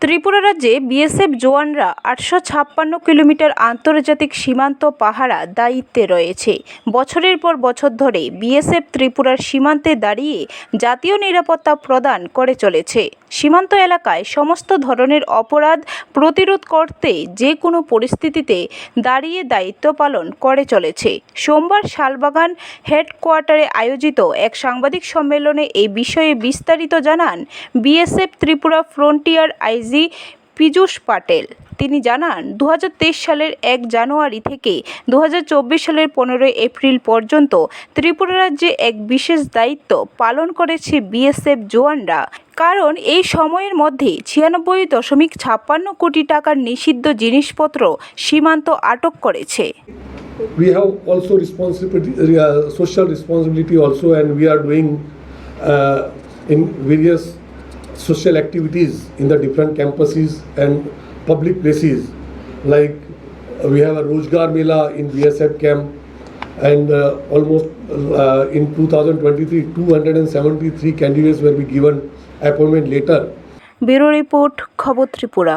ত্রিপুরা রাজ্যে বিএসএফ জওয়ানরা আটশো ছাপ্পান্ন কিলোমিটার আন্তর্জাতিক সীমান্ত পাহারা দায়িত্বে রয়েছে। বছরের পর বছর ধরে বিএসএফ ত্রিপুরার সীমান্তে দাঁড়িয়ে জাতীয় নিরাপত্তা প্রদান করে চলেছে। সীমান্ত এলাকায় সমস্ত ধরনের অপরাধ প্রতিরোধ করতে যে কোনো পরিস্থিতিতে দাঁড়িয়ে দায়িত্ব পালন করে চলেছে। সোমবার শালবাগান হেডকোয়ার্টারে আয়োজিত এক সাংবাদিক সম্মেলনে এই বিষয়ে বিস্তারিত জানান BSF Tripura frontier IG Piyush Patel. তিনি জানান দু হাজার তেইশ সালের এক জানুয়ারি থেকে দু হাজার চব্বিশ সালের পনেরোই এপ্রিল পর্যন্ত ত্রিপুরা রাজ্যে এক বিশেষ দায়িত্ব পালন করেছে বিএসএফ জওয়ানরা। কারণ এই সময়ের মধ্যে ছিয়ানব্বই দশমিক ছাপ্পান্ন কোটি টাকার নিষিদ্ধ জিনিসপত্র সীমান্ত আটক করেছে। We have also responsibility, uh, social responsibility also, and we are doing uh, in various social activities in the different campuses and public places. Like uh, we have a Rojgar Mela in BSF camp, and uh, almost uh, in 2023, 273 candidates were be given appointment later. Bureau report, খবর ত্রিপুরা